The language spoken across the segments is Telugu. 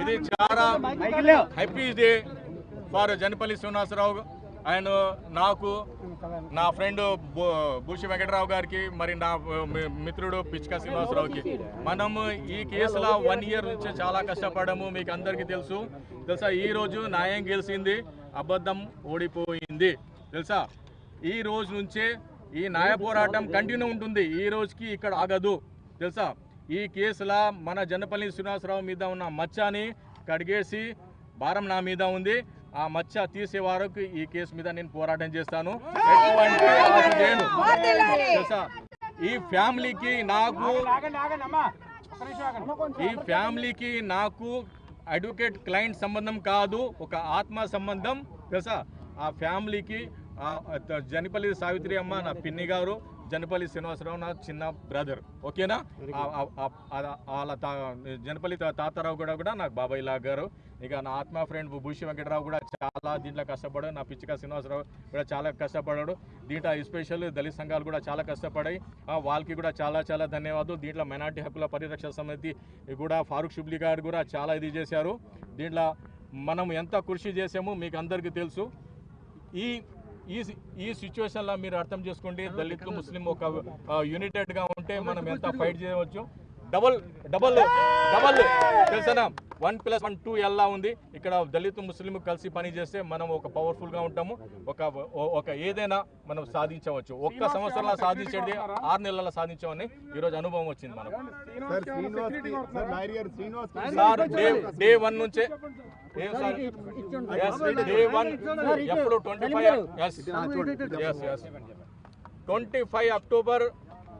ఇది చాలా happy day for Janapalli Srinivasa Rao and నాకు నా ఫ్రెండ్ భూషి వెంకటరావు గారికి మరి నా మిత్రుడు పిచ్కా శ్రీనివాసరావుకి. మనము ఈ కేసులో వన్ ఇయర్ నుంచి చాలా కష్టపడము మీకు అందరికీ తెలుసు. తెలుసా ఈ రోజు న్యాయం గెలిచింది అబద్ధం ఓడిపోయింది. తెలుసా? ఈ రోజు నుంచే ఈ న్యాయ పోరాటం కంటిన్యూ ఉంటుంది. ఈ రోజుకి ఇక్కడ ఆగదు. తెలుసా? ఈ కేసులో మన జనపల్లి శ్రీనివాసరావు మీద ఉన్న మచ్చని కడిగేసి భారం నా మీద ఉంది. ఆ మచ్చ తీసే వరకు ఈ కేసు మీద నేను పోరాటం చేస్తాను. ఎటువంటి ఈ ఫ్యామిలీకి నాకు ఈ ఫ్యామిలీకి నాకు అడ్వకేట్ క్లయింట్ సంబంధం కాదు ఒక ఆత్మ సంబంధం. తెలుసా? ఆ ఫ్యామిలీకి జనిపల్లి జనపల్లి సావిత్రి అమ్మ నా పిన్ని గారు జనపల్లి శ్రీనివాసరావు నా చిన్న బ్రదర్ ఓకేనా? వాళ్ళ తా జనపల్లి తాతారావు కూడా కూడా నాకు బాబాయ్ లా గారు. ఇక నా ఆత్మ ఫ్రెండ్ భూషి వెంకటరావు కూడా చాలా దీంట్లో కష్టపడాడు. నా పిచ్చిక శ్రీనివాసరావు కూడా చాలా కష్టపడాడు. దీంట్లో ఎస్పెషల్ దళిత సంఘాలు కూడా చాలా కష్టపడాయి. వాళ్ళకి కూడా చాలా చాలా ధన్యవాదాలు. దీంట్లో మైనార్టీ హక్కుల పరిరక్షణ సమితి కూడా ఫారూక్ షుబ్లీ గారు కూడా చాలా ఇది చేశారు. దీంట్లో మనం ఎంత కృషి చేసామో మీకు అందరికీ తెలుసు. ఈ ఈ సి- ఈ సిచ్యువేషన్లో మీరు అర్థం చేసుకోండి. దళితులు ముస్లిం ఒక యునైటెడ్గా ఉంటే మనం ఎంత ఫైట్ చేయవచ్చు? డబల్ డబల్ డబల్ తెలుసా వన్ ప్లస్ వన్ టూ ఎలా ఉంది. ఇక్కడ దళిత ముస్లిం కలిసి పని చేస్తే మనం ఒక పవర్ఫుల్గా ఉంటాము. ఒక ఒక ఏదైనా మనం సాధించవచ్చు. ఒక్క సంవత్సరంలో సాధించేది ఆరు నెలల్లో సాధించామని ఈరోజు అనుభవం వచ్చింది మనకు. సార్ డే వన్ నుంచే డే వన్ ఎప్పుడు twenty five twenty five October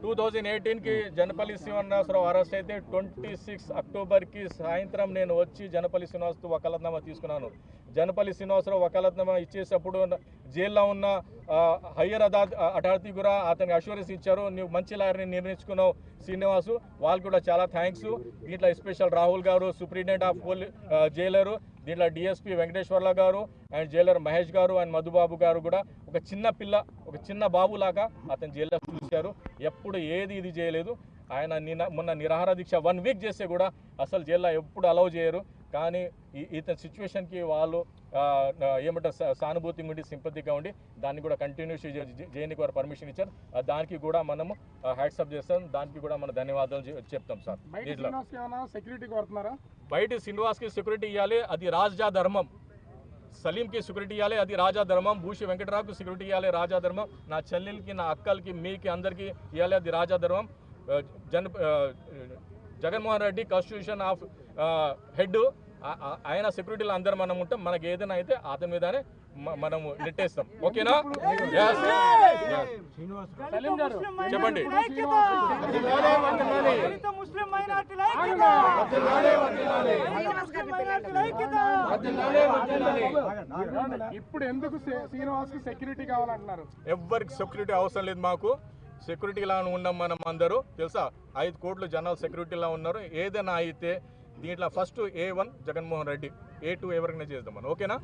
two thousand ఎయిటీన్కి Janapalli Srinivasarao arrest అయితే ట్వంటీ సిక్స్ అక్టోబర్కి సాయంత్రం నేను వచ్చి జనపల్లి శ్రీనివాసరావు వకాలత్నామా తీసుకున్నాను. జనపల్లి శ్రీనివాసరావు వకాలత్నామా ఇచ్చేటప్పుడు జైల్లో ఉన్న హయ్యర్ అదా అథారిటీ కూడా అతనికి అష్యూరెన్స్ ఇచ్చారు. నువ్వు మంచి లాయర్ని నిర్ణయించుకున్నావు శ్రీనివాసు. వాళ్ళు కూడా చాలా థ్యాంక్స్. దీంట్లో special Rahul garu superintendent of police jailer. దీంట్లో DSP Venkateswarlu garu and Jailer Mahesh గారు అండ్ మధుబాబు గారు కూడా ఒక చిన్న పిల్ల ఒక చిన్న బాబు లాగా అతను జైల్లో చూశారు. ఎప్పుడు ఏది ఇది చేయలేదు. ఆయన నిన్న మొన్న నిరాహార దీక్ష వన్ వీక్ చేస్తే కూడా అసలు జైల్లో ఎప్పుడు అలౌ చేయరు. కానీ ఇతని సిచ్యువేషన్కి వాళ్ళు ఏమంటారు సానుభూతి ఉండి సింపతిగా ఉండి దాన్ని కూడా కంటిన్యూస్ చేయడానికి వారు పర్మిషన్ ఇచ్చారు. దానికి కూడా మనము హ్యాట్సప్ చేస్తాం. దానికి కూడా మనం ధన్యవాదాలు చెప్తాం సార్. సెక్యూరిటీ కొడుతున్నారా బయట శ్రీనివాస్కి సెక్యూరిటీ ఇవ్వాలి అది రాజా ధర్మం. సలీంకి సెక్యూరిటీ ఇవ్వాలి అది రాజా ధర్మం. భూషి వెంకటరావుకి సెక్యూరిటీ ఇవ్వాలి రాజా ధర్మం. నా చెల్లెలకి నా అక్కలకి మీకి అందరికీ ఇవ్వాలి అది రాజా ధర్మం. జన Jaganmohan Reddy constitution of head ఆయన సెక్యూరిటీలో అందరం మనం ఉంటాం మనకి ఏదైనా అయితే అతని మీదనే మనము నెట్టేస్తాం. ఓకేనా? చెప్పండి. ఇప్పుడు ఎందుకు శ్రీనివాస్కి సెక్యూరిటీ కావాలంటున్నారు? ఎవ్వరికి సెక్యూరిటీ అవసరం లేదు మాకు. సెక్యూరిటీలా ఉండం మనం అందరూ. తెలుసా? ఐదు కోట్ల జనాలు సెక్యూరిటీలా ఉన్నారు. ఏదైనా అయితే దీంట్లో first A one Jaganmohan Reddy. A two ఎవరికైనా చేద్దాం మనం. ఓకేనా?